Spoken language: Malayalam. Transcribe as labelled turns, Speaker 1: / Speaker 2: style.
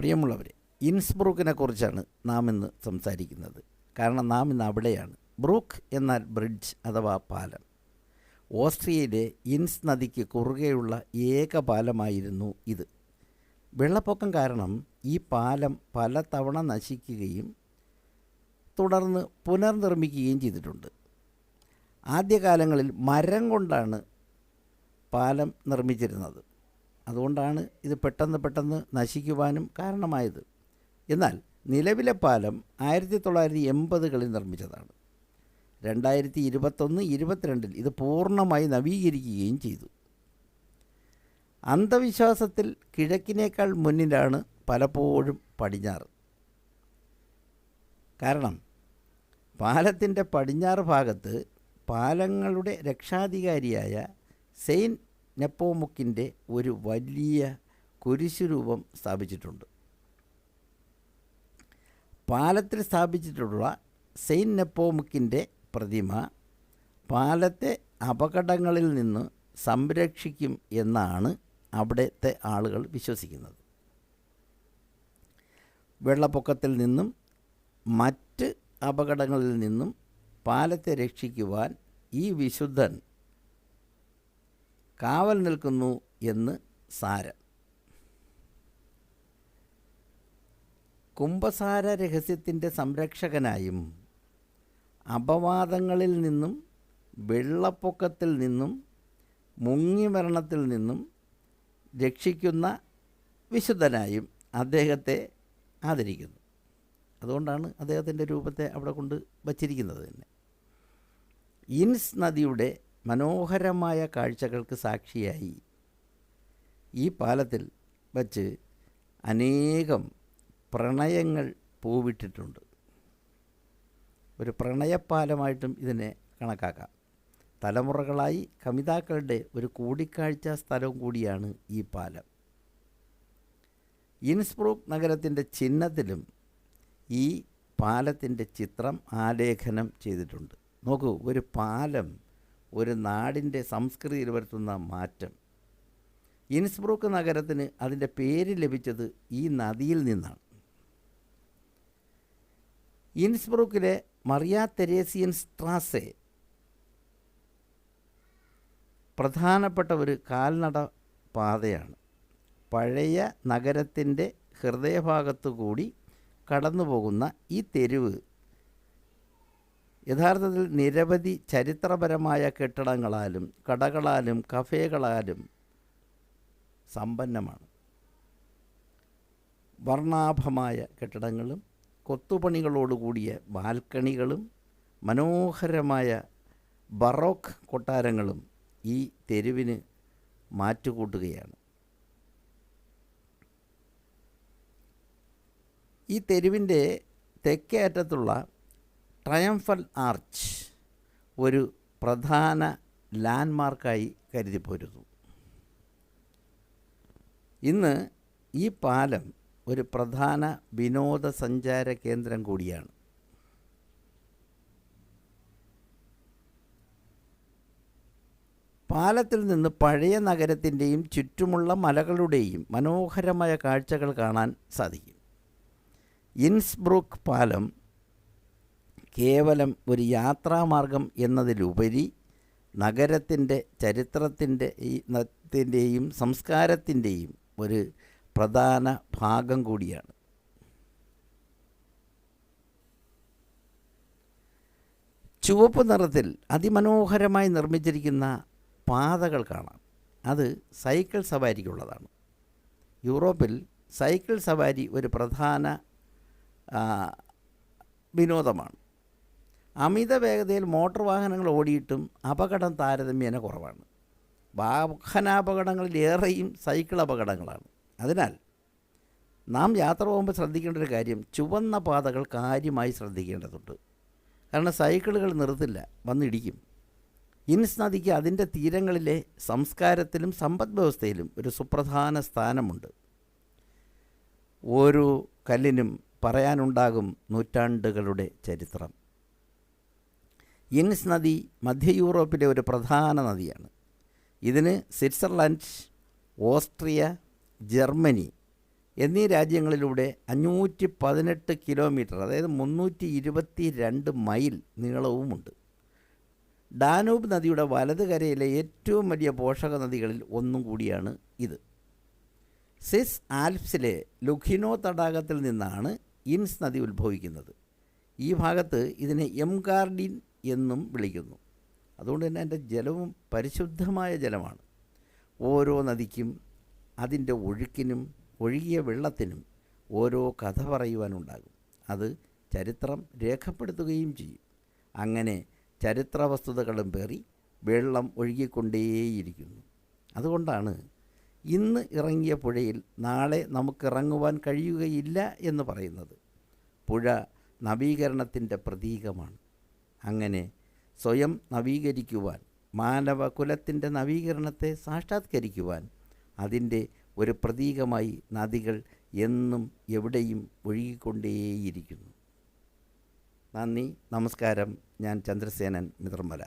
Speaker 1: പ്രിയമുള്ളവരെ ഇൻസ്ബ്രൂക്കിനെ കുറിച്ചാണ് നാം ഇന്ന് സംസാരിക്കുന്നത്. കാരണം നാം ഇന്ന് അവിടെയാണ്. ബ്രൂക്ക് എന്നാൽ ബ്രിഡ്ജ് അഥവാ പാലം. ഓസ്ട്രിയയിലെ ഇൻസ് നദിക്ക് കുറുകെയുള്ള ഏക പാലമായിരുന്നു ഇത്. വെള്ളപ്പൊക്കം കാരണം ഈ പാലം പല തവണ നശിക്കുകയും തുടർന്ന് പുനർനിർമ്മിക്കുകയും ചെയ്തിട്ടുണ്ട്. ആദ്യകാലങ്ങളിൽ മരം കൊണ്ടാണ് പാലം നിർമ്മിച്ചിരുന്നത്. അതുകൊണ്ടാണ് ഇത് പെട്ടെന്ന് പെട്ടെന്ന് നശിക്കുവാനും കാരണമായത്. എന്നാൽ നിലവിലെ പാലം ആയിരത്തി തൊള്ളായിരത്തി എൺപതുകളിൽ നിർമ്മിച്ചതാണ്. രണ്ടായിരത്തി ഇരുപത്തൊന്ന് ഇരുപത്തിരണ്ടിൽ ഇത് പൂർണമായി നവീകരിക്കുകയും ചെയ്തു. അന്ധവിശ്വാസത്തിൽ കിഴക്കിനേക്കാൾ മുന്നിലാണ് പലപ്പോഴും പടിഞ്ഞാറ്. കാരണം പാലത്തിന്റെ പടിഞ്ഞാറ് ഭാഗത്ത് പാലങ്ങളുടെ രക്ഷാധികാരിയായ സെയിൻ നെപ്പോമുക്കിന്റെ ഒരു വലിയ കുരിശുരൂപം സ്ഥാപിച്ചിട്ടുണ്ട്. പാലത്തിൽ സ്ഥാപിച്ചിട്ടുള്ള സെയിൻ നെപ്പോമുക്കിന്റെ പ്രതിമ പാലത്തെ അപകടങ്ങളിൽ നിന്ന് സംരക്ഷിക്കും എന്നാണ് അവിടുത്തെ ആളുകൾ വിശ്വസിക്കുന്നത്. വെള്ളപ്പൊക്കത്തിൽ നിന്നും മറ്റ് അപകടങ്ങളിൽ നിന്നും പാലത്തെ രക്ഷിക്കുവാൻ ഈ വിശുദ്ധൻ കാവൽ നിൽക്കുന്നു എന്ന് സാരം. കുംഭസാര രഹസ്യത്തിന്റെ സംരക്ഷകനായും അപവാദങ്ങളിൽ നിന്നും വെള്ളപ്പൊക്കത്തിൽ നിന്നും മുങ്ങിമരണത്തിൽ നിന്നും രക്ഷിക്കുന്ന വിശുദ്ധനായും അദ്ദേഹത്തെ ആദരിക്കുന്നു. അതുകൊണ്ടാണ് അദ്ദേഹത്തിന്റെ രൂപത്തെ അവിടെ കൊണ്ട് വച്ചിരിക്കുന്നത് തന്നെ. ഇൻസ് നദിയുടെ മനോഹരമായ കാഴ്ചകൾക്ക് സാക്ഷിയായി. ഈ പാലത്തിൽ വച്ച് അനേകം പ്രണയങ്ങൾ പൂവിട്ടിട്ടുണ്ട്. ഒരു പ്രണയപ്പാലമായിട്ടും ഇതിനെ കണക്കാക്കാം. തലമുറകളായി കമിതാക്കളുടെ ഒരു കൂടിക്കാഴ്ച സ്ഥലവും കൂടിയാണ് ഈ പാലം. ഇൻസ്ബ്രൂക്ക് നഗരത്തിന്റെ ചിഹ്നത്തിലും ഈ പാലത്തിന്റെ ചിത്രം ആലേഖനം ചെയ്തിട്ടുണ്ട്. നോക്കൂ ഒരു പാലം ഒരു നാടിന്റെ സംസ്കൃതിയിൽ വരുത്തുന്ന മാറ്റം. ഇൻസ്ബ്രൂക്ക് നഗരത്തിന് അതിന്റെ പേര് ലഭിച്ചത് ഈ നദിയിൽ നിന്നാണ്. ഇൻസ്ബ്രൂക്കിലെ മറിയ തെരേസിയൻ സ്ട്രാസെ പ്രധാനപ്പെട്ട ഒരു കാൽനട പാതയാണ്. പഴയ നഗരത്തിന്റെ ഹൃദയഭാഗത്തു കൂടി കടന്നു പോകുന്ന ഈ തെരുവ് യഥാർത്ഥത്തിൽ നിരവധി ചരിത്രപരമായ കെട്ടിടങ്ങളാലും കടകളാലും കഫേകളാലും സമ്പന്നമാണ്. വർണാഭമായ കെട്ടിടങ്ങളും കൊത്തുപണികളോടുകൂടിയ ബാൽക്കണികളും മനോഹരമായ ബറോക്ക് കൊട്ടാരങ്ങളും ഈ തെരുവിന് മാറ്റുകൂട്ടുകയാണ്. ഈ തെരുവിന്റെ തെക്കേ അറ്റത്തുള്ള ട്രയംഫൽ ആർച്ച് ഒരു പ്രധാന ലാൻഡ്മാർക്കായി കരുതിപ്പോരുന്നു. ഇന്ന് ഈ പാലം ഒരു പ്രധാന വിനോദസഞ്ചാര കേന്ദ്രം കൂടിയാണ്. പാലത്തിൽ നിന്ന് പഴയ നഗരത്തിന്റെയും ചുറ്റുമുള്ള മലകളുടെയും മനോഹരമായ കാഴ്ചകൾ കാണാൻ സാധിക്കും. ഇൻസ്ബ്രൂക്ക് പാലം കേവലം ഒരു യാത്രാമാർഗം എന്നതിലുപരി നഗരത്തിന്റെ ചരിത്രത്തിന്റെ ത്തിന്റെയും സംസ്കാരത്തിന്റെയും ഒരു പ്രധാന ഭാഗം കൂടിയാണ്. ചുവപ്പ് നിറത്തിൽ അതിമനോഹരമായി നിർമ്മിച്ചിരിക്കുന്ന പാതകൾ കാണാം. അത് സൈക്കിൾ സവാരിക്കുള്ളതാണ്. യൂറോപ്പിൽ സൈക്കിൾ സവാരി ഒരു പ്രധാന വിനോദമാണ്. അമിത വേഗതയിൽ മോട്ടോർ വാഹനങ്ങൾ ഓടിയിട്ടും അപകടം താരതമ്യേന കുറവാണ്. വാഹനാപകടങ്ങളിലേറെയും സൈക്കിൾ അപകടങ്ങളാണ്. അതിനാൽ നാം യാത്ര പോകുമ്പോൾ ശ്രദ്ധിക്കേണ്ട ഒരു കാര്യം ചുവന്ന പാതകൾ കാര്യമായി ശ്രദ്ധിക്കേണ്ടതുണ്ട്. കാരണം സൈക്കിളുകൾ നിർത്തില്ല വന്നിടിക്കും. ഇൻസ് നദിക്ക് അതിന്റെ തീരങ്ങളിലെ സംസ്കാരത്തിലും സമ്പദ് വ്യവസ്ഥയിലും ഒരു സുപ്രധാന സ്ഥാനമുണ്ട്. ഓരോ കല്ലിനും പറയാനുണ്ടാകും നൂറ്റാണ്ടുകളുടെ ചരിത്രം. ഇൻസ് നദി മധ്യ യൂറോപ്പിലെ ഒരു പ്രധാന നദിയാണ്. ഇതിന് സ്വിറ്റ്സർലൻഡ് ഓസ്ട്രിയ ജർമ്മനി എന്നീ രാജ്യങ്ങളിലൂടെ അഞ്ഞൂറ്റി പതിനെട്ട് കിലോമീറ്റർ അതായത് മുന്നൂറ്റി ഇരുപത്തി രണ്ട് മൈൽ നീളവുമുണ്ട്. ഡാനൂബ് നദിയുടെ വലത് കരയിലെ ഏറ്റവും വലിയ പോഷക നദികളിൽ ഒന്നും കൂടിയാണ് ഇത്. സിസ് ആൽപ്സിലെ ലുഖിനോ തടാകത്തിൽ നിന്നാണ് ഇൻസ് നദി ഉത്ഭവിക്കുന്നത്. ഈ ഭാഗത്ത് ഇതിനെ എംകാർഡിൻ എന്നും വിളിക്കുന്നു. അതുകൊണ്ട് തന്നെ എന്റെ ജലവും പരിശുദ്ധമായ ജലമാണ്. ഓരോ നദിക്കും അതിന്റെ ഒഴുക്കിനും ഒഴുകിയ വെള്ളത്തിനും ഓരോ കഥ പറയുവാനുണ്ടാകും. അത് ചരിത്രം രേഖപ്പെടുത്തുകയും ചെയ്യും. അങ്ങനെ ചരിത്ര വസ്തുതകളും പേറി വെള്ളം ഒഴുകിക്കൊണ്ടേയിരിക്കുന്നു. അതുകൊണ്ടാണ് ഇന്ന് ഇറങ്ങിയ പുഴയിൽ നാളെ നമുക്കിറങ്ങുവാൻ കഴിയുകയില്ല എന്ന് പറയുന്നത്. പുഴ നവീകരണത്തിന്റെ പ്രതീകമാണ്. അങ്ങനെ സ്വയം നവീകരിക്കുവാൻ മാനവകുലത്തിന്റെ നവീകരണത്തെ സാക്ഷാത്കരിക്കുവാൻ അതിന്റെ ഒരു പ്രതീകമായി നദികൾ എന്നും എവിടെയും ഒഴുകിക്കൊണ്ടേയിരിക്കുന്നു. നന്ദി നമസ്കാരം. ഞാൻ ചന്ദ്രസേനൻ മിത്രമല.